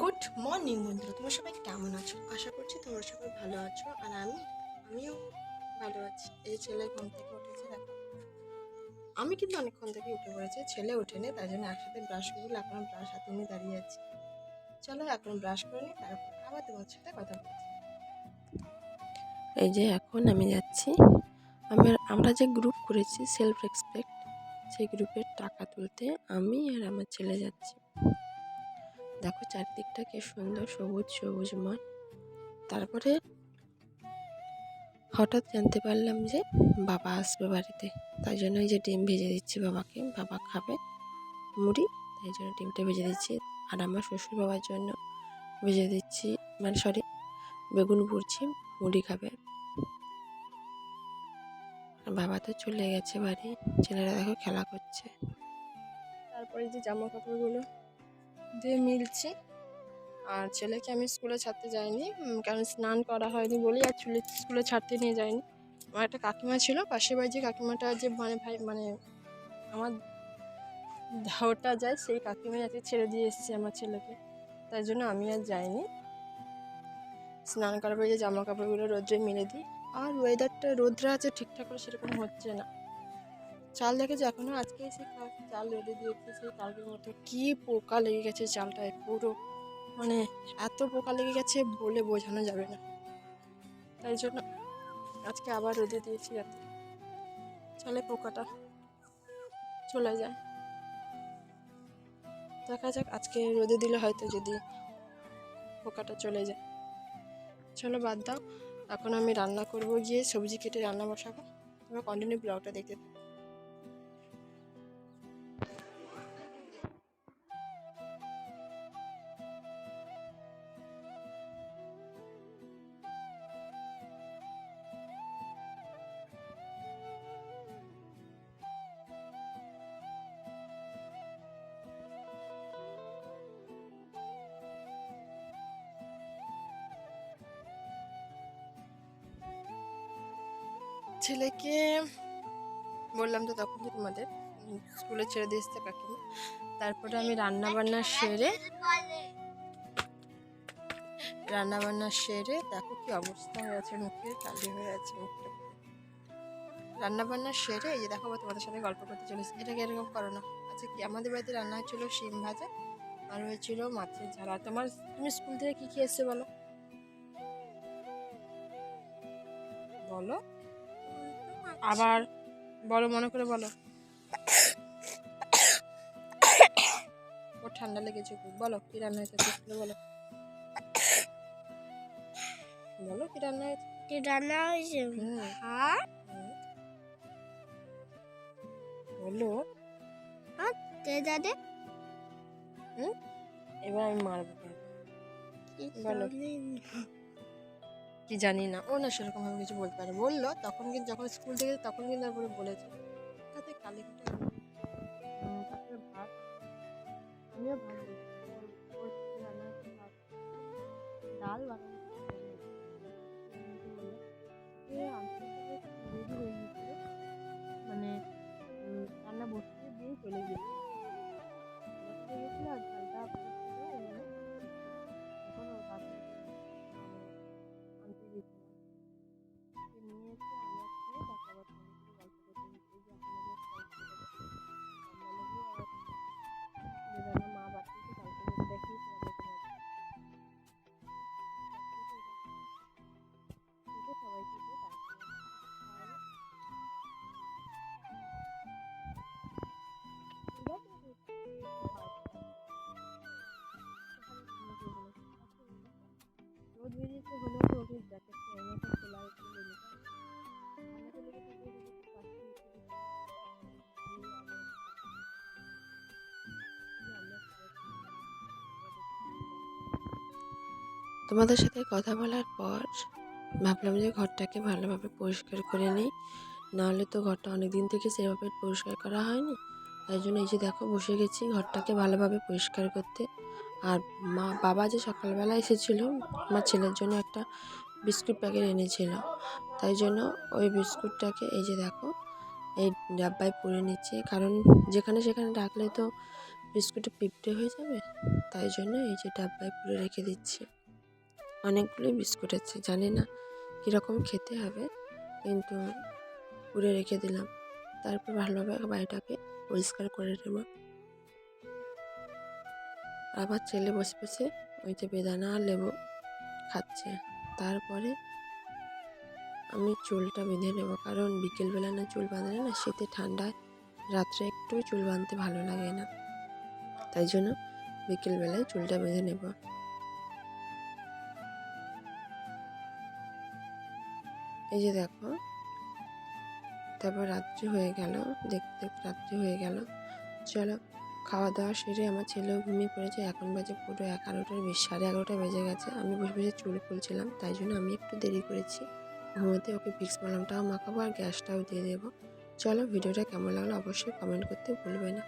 Good morning বন্ধুরা। তোমরা সবাই কেমন আছো? আশা করছি তোমরা সবাই ভালো আছো। আর আমি, আমিও ভালো আছি। এই ছেলে ঘুম থেকে উঠেছে, দেখো। আমি কিন্তু অনেকক্ষণ থেকে উঠে পড়েছি। ছেলে ওঠেনি, তাই জন্য একসাথে ব্রাশ করব। এখন ব্রাশ হাতে নিয়ে দাঁড়িয়ে আছি। চলো এখন ব্রাশ করে নিই, তারপর আবার তোমার সাথে কথা বলছি। এই যে এখন আমি যাচ্ছি। আমার, আমরা যে গ্রুপ করেছি সেলফ রেসপেক্ট সেই গ্রুপের টাকা তুলতে আমি আর আমার ছেলে যাচ্ছি। দেখো চারদিকটা কি সুন্দর সবুজ সবুজ সবুজময় তারপরে হঠাৎ জানতে পারলাম যে বাবা আসবে বাড়িতে। তাই জন্য এই যে ডিম ভেজে দিচ্ছি বাবাকে। বাবা খাবে মুড়ি, তাই জন্য ডিমটা ভেজে দিচ্ছি। আর আমার শ্বশুর বাবার জন্য ভেজে দিচ্ছি মানে সরি বেগুন পুড়ছি মুড়ি খাবে। বাবা তো চলে গেছে বাড়ি। ছেলেরা দেখো খেলা করছে। তারপরে যে জামা কাপড়গুলো দিয়ে মিলছি। আর ছেলেকে আমি স্কুলে ছাড়তে যাইনি। কারণ স্নান করা হয়নি বলেই আর চুলে, স্কুলে ছাড়তে নিয়ে যাইনি। আমার একটা কাকিমা ছিল, পাশের বাড়ি যে কাকিমাটা যে মানে ভাই মানে আমার ধাওটা যায়, সেই কাকিমা যাতে ছেড়ে দিয়ে এসেছে আমার ছেলেকে। তাই জন্য আমি আর যাইনি। স্নান করার পরে যে জামা কাপড়গুলো রোদ্রে মেলে দিই। আর ওয়েদারটা রোদ্রা আছে, ঠিকঠাক করে সেরকম হচ্ছে না। চাল দেখেছি এখনও আজকে এসে চাল রোদে দিয়েছে। সেই কালকের মতো কী পোকা লেগে গেছে চালটায় পুরো। মানে এত পোকা লেগে গেছে বলে বোঝানো যাবে না। তাই জন্য আজকে আবার রোদে দিয়েছি যাতে চালে পোকাটা। চলে যায়। দেখা যাক আজকে রোদে দিলে হয়তো যদি পোকাটা চলে যায়। চলো বাদ দাও। এখন আমি রান্না করব গিয়ে, সবজি কেটে রান্না বসাবো। তোমরা কন্টিনিউ ব্লগটা দেখতে থাকো। ছেলেকে বললাম তো তখন তোমাদের স্কুলে ছেড়ে দিয়ে এসছে কাকিমা। তারপরে আমি রান্না বান্না সেরে রান্না বান্না সেরে দেখো কি অবস্থা হয়ে আছে মুখে, কালি হয়ে আছে মুখটা। রান্না বান্না সেরে, এই যে দেখো তোমাদের সাথে গল্প করতে চলেছি। এটাকে এরকম করো না? আচ্ছা কি, আমাদের বাড়িতে রান্না হচ্ছিল শিম ভাজা, আর হয়েছিল মাছের আর তোমার, তুমি স্কুল থেকে কি এসছে বলো? বলো। আবার বলো মনে করে বলো। ওর ঠান্ডা লেগেছে খুব। বলো কি রান্না হয়েছে? বলো। বলো কি রান্না হয়েছে? কি রান্না হয়েছে? হুম। বলো। দাদে এবার আমি মারবো। বলো। কি জানি না। ও না সেরকম ভাবে কিছু বলতে পারে। বলল তখন কিন্তু যখন স্কুল থেকে তখন কিন্তু তারপরে বলেছে তাতে কালি কুটে উম, তারপরে ভাত আমিও। ডাল বানানো নিয়েছি তোমাদের সাথে কথা বলার পর ভাবলাম যে ঘরটাকে ভালোভাবে পরিষ্কার করে নিই। নাহলে তো ঘরটা অনেক দিন থেকে সেভাবে পরিষ্কার করা হয়নি। তাই জন্য এই যে দেখো বসে গেছি ঘরটাকে ভালোভাবে পরিষ্কার করতে। আর মা, বাবা যে সকালবেলা এসেছিল, আমার ছেলের জন্য একটা বিস্কুট প্যাকেট এনেছিল। তাই জন্য ওই বিস্কুটটাকে এই যে দেখো, এই ডাব্বায় পুরে নিচ্ছে। কারণ যেখানে সেখানে রাখলে তো বিস্কুটে পিঁপড়ে হয়ে যাবে। তাই জন্য এই যে ডাব্বায় পুরে রেখে দিচ্ছি। অনেকগুলোই বিস্কুট আছে, জানি না কীরকম খেতে হবে, কিন্তু পুরে রেখে দিলাম। তারপর ভালোভাবে বাড়িটাকে পরিষ্কার করে নেব। আবার ছেলে বসে বসে ওই যে বেদানা আর লেবু খাচ্ছে। তারপরে আমি চুলটা বেঁধে নেব, কারণ বিকেলবেলা না চুল বাঁধলে না শীতে ঠান্ডায় রাত্রে একটু চুল বাঁধতে ভালো লাগে না। তাই জন্য বিকেলবেলায় চুলটা বেঁধে নেব। এই যে দেখো, তারপর রাত্রি হয়ে গেল, দেখতে দেখতে রাত্রি হয়ে গেল। চলো, খাওয়া দাওয়া সেরে আমার ছেলেও ঘুমিয়ে পড়েছে। এখন বাজে পুরো এগারোটার বেশ, সাড়ে এগারোটা বেজে গেছে। আমি বসে বসে চুল খুলছিলাম, তাই জন্য আমি একটু দেরি করেছি। ঘুমোতে ওকে ভিক্স মলমটাও মাখাবো আর গ্যাসটাও দিয়ে দেবো। চলো, ভিডিওটা কেমন লাগল অবশ্যই কমেন্ট করতে ভুলবে না।